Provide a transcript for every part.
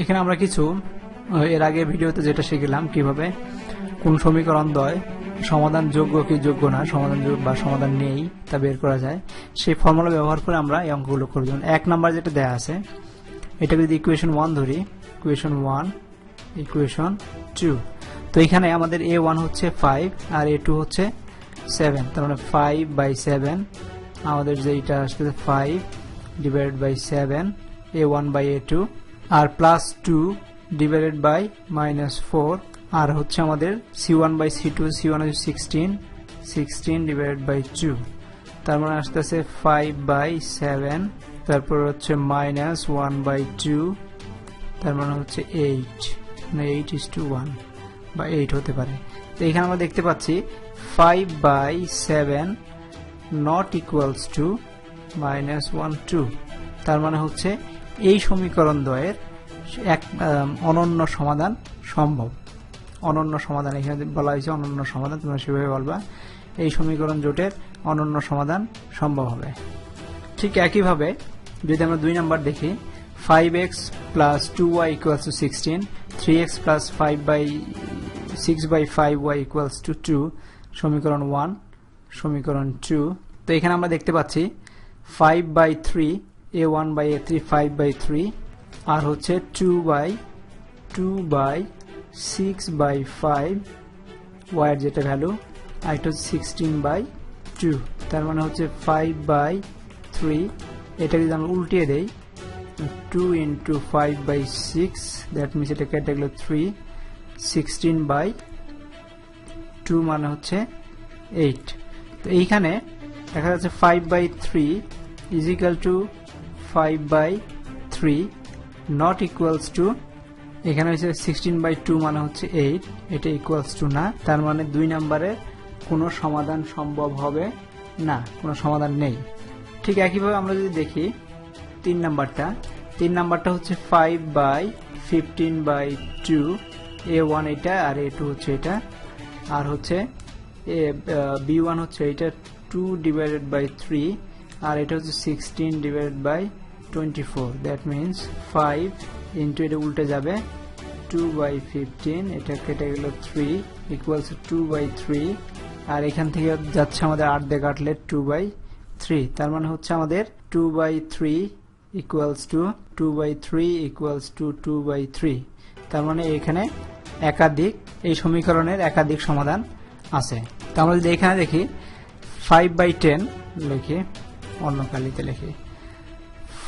এখানে আমরা কিছু এর আগে ভিডিওতে যেটা শিখলাম কীভাবে কোন সমীকরণ দ্বয় সমাধান যোগ্য কি যোগ্য না, সমাধান বা সমাধান নেই তা বের করা যায়। সেই ফর্মুলা ব্যবহার করে আমরা এই অঙ্কগুলো করব। যেমন এক নাম্বার যেটা দেয়া আছে এটা যদি ইকুয়েশন ওয়ান ধরি ইকুয়েশন ওয়ান ইকুয়েশন টু তো এখানে আমাদের এ ওয়ান হচ্ছে ফাইভ আর এ টু হচ্ছে সেভেন তার মানে ফাইভ বাই সেভেন আমাদের যে এটা আসছে five divided by seven A one by A two R plus two divided by minus four আর হচ্ছে আমাদের C one by C two C one হচ্ছে sixteen sixteen divided by two তার মানে আসতে আসতেছে ফাইভ বাই সেভেন তারপর হচ্ছে minus one by two তার মানে হচ্ছে এইট মানে এইট ইস টু ওয়ান বা এইট হতে পারে। তো এখানে আমরা দেখতে পাচ্ছি five by seven not equals to minus one two তার মানে হচ্ছে এই সমীকরণ দ্বয়ের এক অনন্য সমাধান সম্ভব। অনন্য সমাধান, এখানে বলা হয়েছে অনন্য সমাধান, তোমরা সেভাবে বলবা। এই সমীকরণ জোটের অনন্য সমাধান সম্ভব হবে। ঠিক একইভাবে যদি আমরা দুই নাম্বার দেখি five x plus two y equals to sixteen three x plus five by six by five y equals to two সমীকরণ ওয়ান সমীকরণ টু তো এখানে আমরা দেখতে পাচ্ছি five by three A one by A three five by three আর হচ্ছে two by two by six by five ওয়াইয়ের যেটা ভ্যালু আর এটা হচ্ছে সিক্সটিন বাই টু তার মানে হচ্ছে ফাইভ বাই থ্রি এটা যদি আমরা উল্টিয়ে দেই two into five by six that means এটা কেটে গেল থ্রি সিক্সটিন বাই টু মানে হচ্ছে এইট তো এইখানে দেখা যাচ্ছে five by three equal two five by three not equals to এখানে হচ্ছে সিক্সটিন বাই টু মানে হচ্ছে এইট এটা ইকুয়ালস টু না, তার মানে দুই নম্বরে কোনো সমাধান সম্ভব হবে না, কোনো সমাধান নেই। ঠিক একইভাবে আমরা যদি দেখি তিন নাম্বারটা তিন নাম্বারটা হচ্ছে five by fifteen by two A one এটা আর এ টু হচ্ছে এটা, আর হচ্ছে এ বি ওয়ান হচ্ছে এটা টু ডিভাইডেড বাই থ্রি আর এটা হচ্ছে sixteen divide by twenty four that means five into এটা উল্টে যাবে টু বাই ফিফটিন এটা কেটে গেল three equals two by three আর এখান থেকে যাচ্ছে আমাদের আট দিয়ে কাটলে টু বাই থ্রি তার মানে হচ্ছে আমাদের two by three equals to two by three equals to two by three তার মানে এখানে একাধিক, এই সমীকরণের একাধিক সমাধান আছে। তো আমরা যদি এখানে দেখি ফাইভ বাই টেন লিখি অন্য কালিতে লিখি।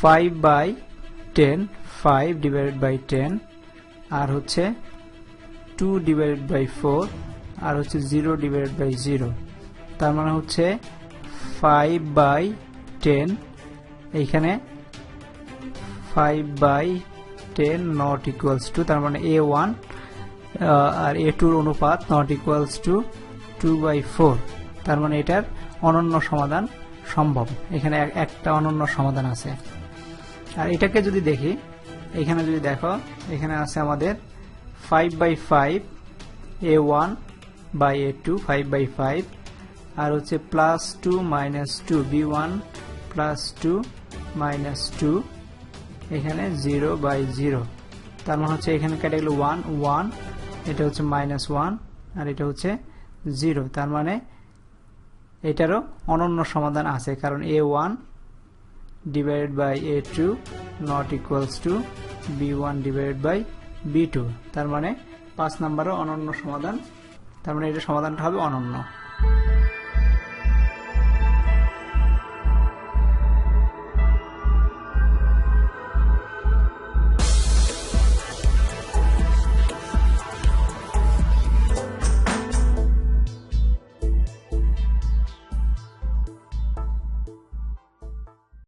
Five by ten five divided by ten আর হচ্ছে টু ডিভাইডেড বাই ফোর আর হচ্ছে জিরো ডিভাইডেড বাই জিরো তার মানে হচ্ছে ফাইভ বাই টেন এইখানে five by ten not equals to তার মানে এ ওয়ান আর এ টুর অনুপাত not equals to two by four তার মানে এটার অনন্য সমাধান সম্ভব। এখানে এক- একটা অনন্য সমাধান আছে। আর এটাকে যদি দেখি, এখানে যদি দেখো, এখানে আছে আমাদের five by five A one by A two five by five আর হচ্ছে plus two minus two B one plus two minus two এখানে জিরো বাই জিরো তার মানে হচ্ছে এখানে কেটে গেল ওয়ান ওয়ান এটা হচ্ছে মাইনাস ওয়ান আর এটা হচ্ছে জিরো তার মানে এটারও অনন্য সমাধান আছে, কারণ A one divided by A two not equals to B one divided by B two তার মানে পাঁচ নাম্বারও অনন্য সমাধান, তার মানে এটা সমাধানটা হবে অনন্য।